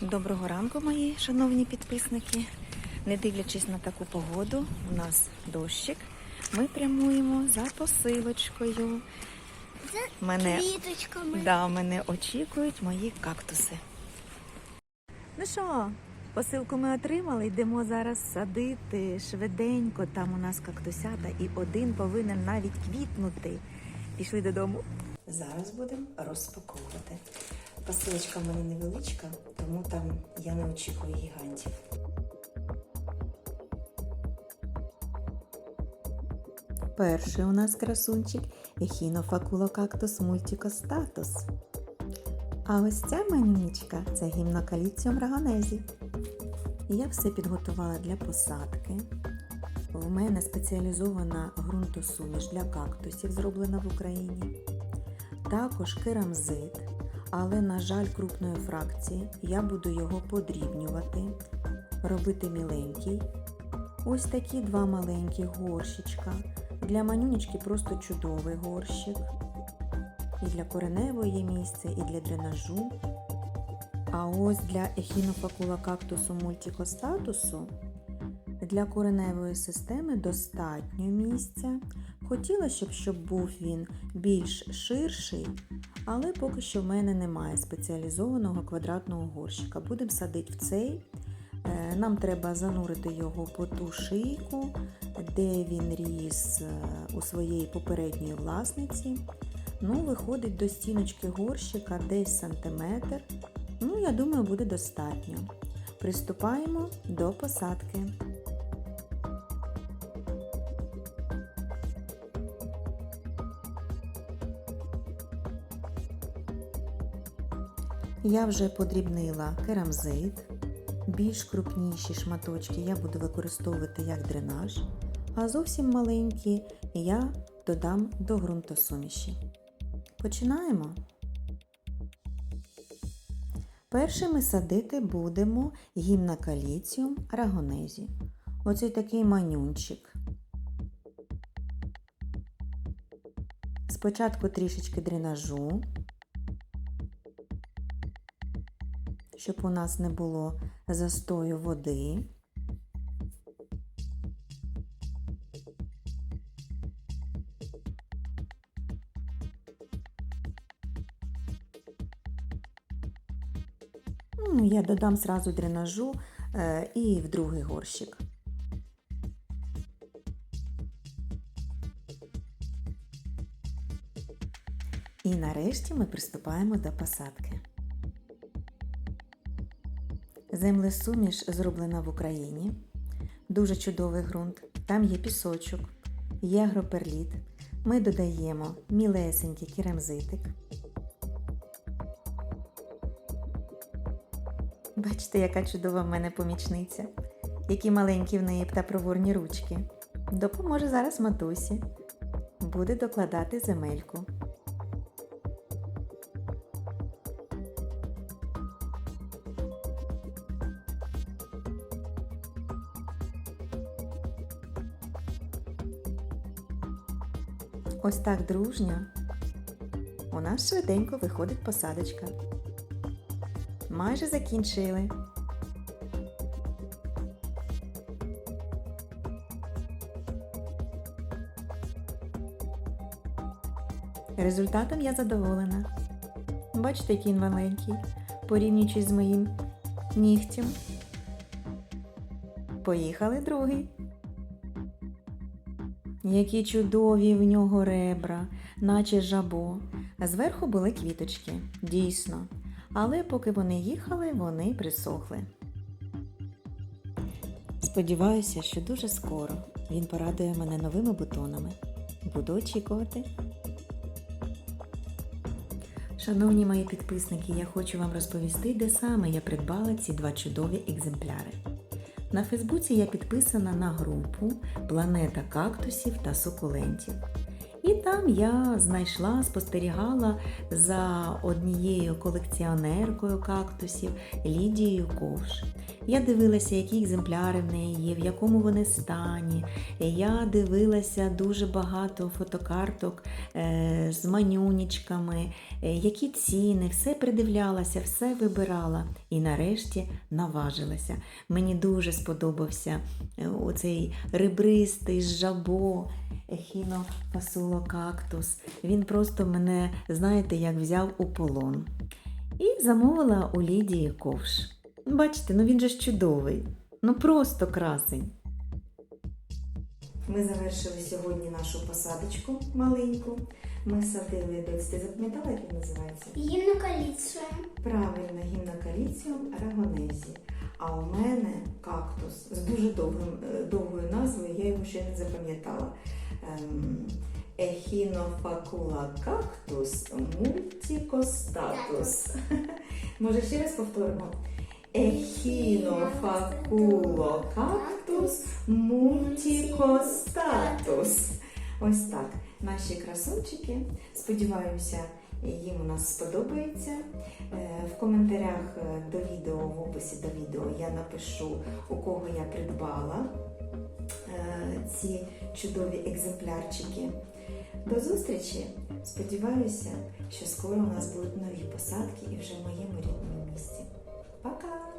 Доброго ранку, мої шановні підписники. Не дивлячись на таку погоду, у нас дощик. Ми прямуємо за посилочкою. За Мене, квіточками. да, мене очікують мої кактуси. Ну що, посилку ми отримали, йдемо зараз садити швиденько. Там у нас кактусята, і один повинен навіть квітнути. Пішли додому. Зараз будемо розпаковувати. Посилочка в мене невеличка, тому там я не очікую гігантів. Перший у нас красунчик ехінофакулокактус мультикостатус. А ось ця манічка це гімнокаліціум рагонезі. Я все підготувала для посадки. В мене спеціалізована ґрунтосуміш для кактусів, зроблена в Україні. Також керамзит, але, на жаль, крупної фракції. Я буду його подрібнювати, робити міленький. Ось такі два маленькі горщичка. Для манюнечки просто чудовий горщик. І для кореневої є місце, і для дренажу. А ось для ехінофакула кактусу мультикостатусу для кореневої системи достатньо місця. Хотіла, щоб, щоб був він більш ширший, але поки що в мене немає спеціалізованого квадратного горщика. Будемо садити в цей. Е, Нам треба занурити його по ту шийку, де він ріс е, у своєї попередньої власниці. Ну, виходить до стіночки горщика десь сантиметр. Ну, я думаю, буде достатньо. Приступаємо до посадки. Я вже подрібнила керамзит. Більш крупніші шматочки я буду використовувати як дренаж, а зовсім маленькі я додам до ґрунтосуміші. Починаємо. Першими садити будемо гімнокаліціум рагонезі. Оцей такий манюнчик. Спочатку трішечки дренажу, щоб у нас не було застою води. Ну, Я додам сразу дренажу е, і в другий горщик. І нарешті ми приступаємо до посадки. Землесуміш зроблена в Україні. Дуже чудовий ґрунт. Там є пісочок, є агроперліт. Ми додаємо мілесенький керамзитик. Бачите, яка чудова в мене помічниця, які маленькі в неї та проворні ручки. Допоможе зараз матусі. Буде докладати земельку. Ось так дружньо. У нас швиденько виходить посадочка. Майже закінчили. Результатом я задоволена. Бачите, який маленький, порівнюючи з моїм нігтем. Поїхали другий. Які чудові в нього ребра, наче жабо. Зверху були квіточки, дійсно. Але поки вони їхали, вони присохли. Сподіваюся, що дуже скоро він порадує мене новими бутонами. Буду очікувати. Шановні мої підписники, я хочу вам розповісти, де саме я придбала ці два чудові екземпляри. На Фейсбуці я підписана на групу Планета кактусів та сукулентів. Там я знайшла, спостерігала за однією колекціонеркою кактусів Лідією Ковш. Я дивилася, які екземпляри в неї є, в якому вони стані. Я дивилася дуже багато фотокарток е, з манюнічками, е, які ціни, все придивлялася, все вибирала. І нарешті наважилася. Мені дуже сподобався е, оцей ребристий жабо. Ехінофасулокактус. Він просто мене, знаєте, як взяв у полон. І замовила у Лідії ковш. Бачите, ну він же ж чудовий. Ну просто красень. Ми завершили сьогодні нашу посадочку маленьку. Ми садили десь. Ти запам'ятала, як він називається? Гімнокаліція. Правильно, гімнокаліціум рагонезі. А у мене кактус з дуже довгим, е, довгою назвою, я його ще не запам'ятала. Ем, Ехінофакула кактус мультикостатус. Може ще раз повторимо? Ехінофакуло кактус мультикостатус. Ось так. Наші красунчики. Сподіваюся, їм у нас сподобається. Е, В коментарях е, до відео, в описі до відео я напишу, у кого я придбала е, ці чудові екземплярчики. До зустрічі! Сподіваюся, що скоро у нас будуть нові посадки і вже в моєму рідному місті. Пока!